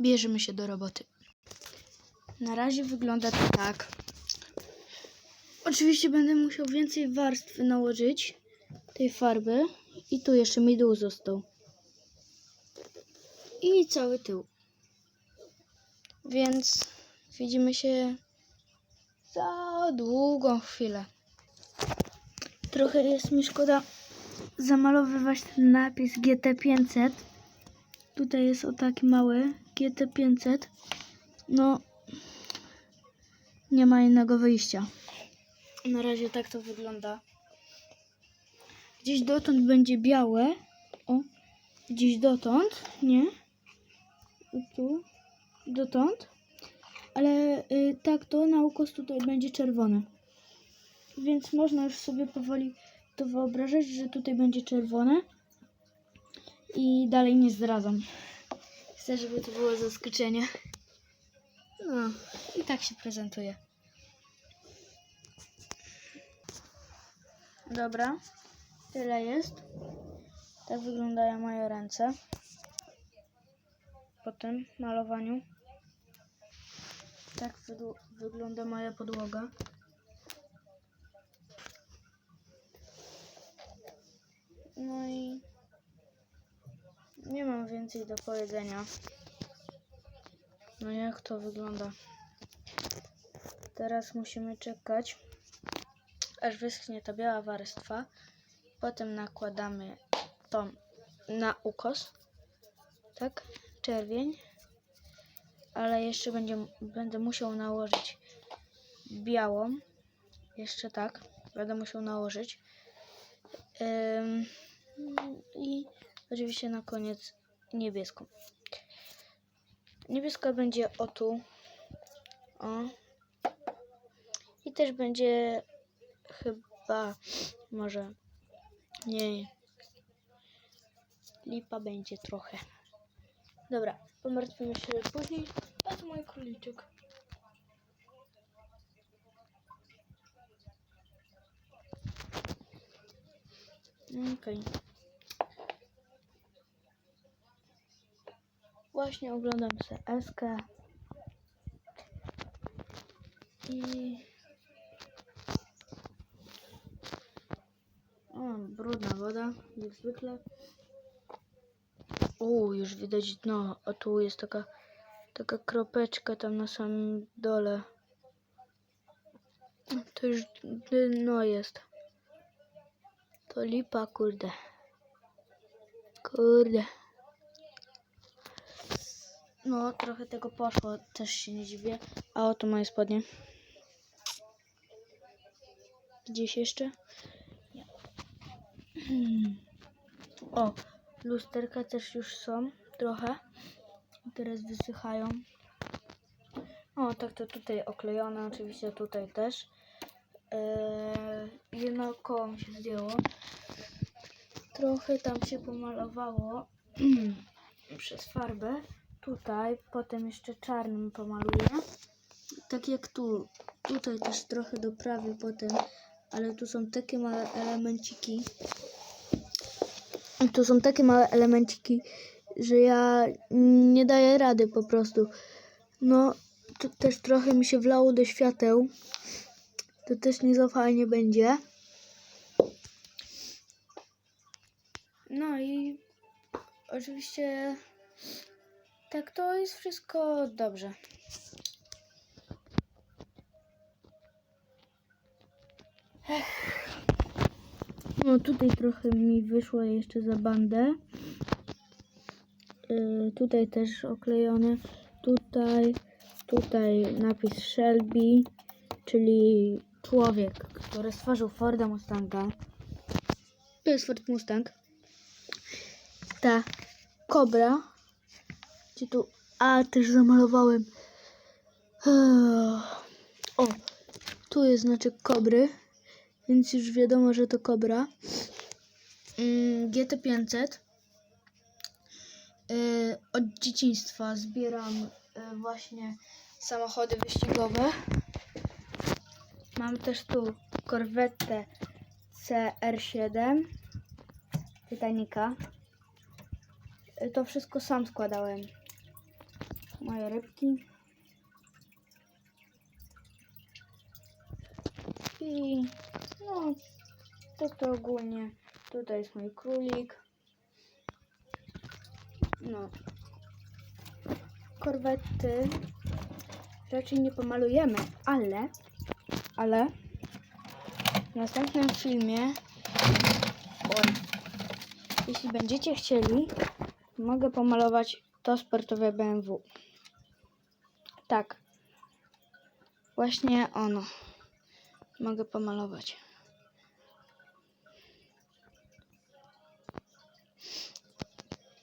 bierzemy się do roboty. Na razie wygląda to tak. Oczywiście będę musiał więcej warstwy nałożyć tej farby. I tu jeszcze mi dół został. I cały tył. Więc widzimy się za długą chwilę. Trochę jest mi szkoda zamalowywać ten napis GT500. Tutaj jest o taki mały GT500. No, nie ma innego wyjścia. Na razie tak to wygląda. Gdzieś dotąd będzie białe. O, gdzieś dotąd, nie? Tu, dotąd. Ale y, tak to na ukos tutaj będzie czerwone. Więc można już sobie powoli to wyobrażać, że tutaj będzie czerwone. I dalej nie zdradzam. Chcę, żeby to było zaskoczenie. No, i tak się prezentuje. Dobra, tyle jest. Tak wyglądają moje ręce po tym malowaniu. Tak wygląda moja podłoga. No i nie mam więcej do powiedzenia. No jak to wygląda? Teraz musimy czekać, aż wyschnie ta biała warstwa. Potem nakładamy tą na ukos. Tak? Czerwień. Ale jeszcze będzie, będę musiał nałożyć białą. Jeszcze tak. Będę musiał nałożyć. Ym, I oczywiście na koniec niebieską. Niebieska będzie o tu. O. I też będzie chyba może nie. Lipa będzie trochę. Dobra, pomartwimy się później. A to mój króliczek. Okej. Właśnie oglądam Eskę. I... O, brudna woda, jak zwykle. U, już widać dno, a tu jest taka, taka kropeczka tam na samym dole. To już dno jest. To lipa, kurde. Kurde. No, trochę tego poszło, też się nie dziwię. A oto moje spodnie. Gdzieś jeszcze? Nie. O, lusterka też już są, trochę. Teraz wysychają. O, tak to tutaj oklejone, oczywiście tutaj też. Eee, jedno koło mi się zdjęło. Trochę tam się pomalowało przez farbę. Tutaj, potem jeszcze czarnym pomaluję. Tak jak tu. Tutaj też trochę doprawię potem, ale tu są takie małe elemenciki. Tu są takie małe elemenciki, że ja nie daję rady po prostu. No, tu też trochę mi się wlało do świateł. To też nie za fajnie będzie. No i oczywiście tak to jest wszystko dobrze. Ech. No tutaj trochę mi wyszło jeszcze za bandę. Yy, tutaj też oklejone. Tutaj, tutaj napis Shelby, czyli człowiek, który stworzył Forda Mustanga. To jest Ford Mustang. Ta kobra. Tu? A, też zamalowałem. O, tu jest znaczek kobry, więc już wiadomo, że to kobra. Mm, GT500. Yy, od dzieciństwa zbieram yy, właśnie samochody wyścigowe. Mam też tu korwetę CR7 Titanica. Yy, To wszystko sam składałem. Moje rybki. I no, tak to ogólnie. Tutaj jest mój królik. No. Korwety raczej nie pomalujemy, ale, ale w następnym filmie, oj, jeśli będziecie chcieli, mogę pomalować to sportowe BMW. Tak. Właśnie ono. Mogę pomalować.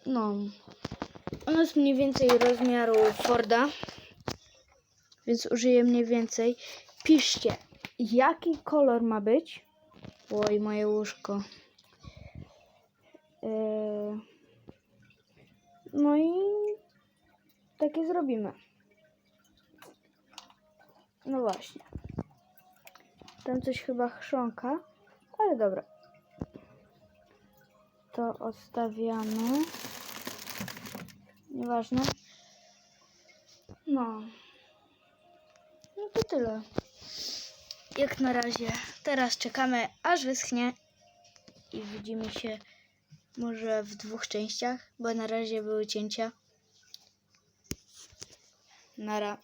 No. Ono jest mniej więcej rozmiaru Forda. Więc użyję mniej więcej. Piszcie, jaki kolor ma być. Oj, moje łóżko. Yy... No i takie zrobimy. No właśnie. Tam coś chyba chrząka, ale dobra. To odstawiamy. Nieważne. No. No to tyle. Jak na razie. Teraz czekamy, aż wyschnie i widzimy się może w dwóch częściach, bo na razie były cięcia. Nara.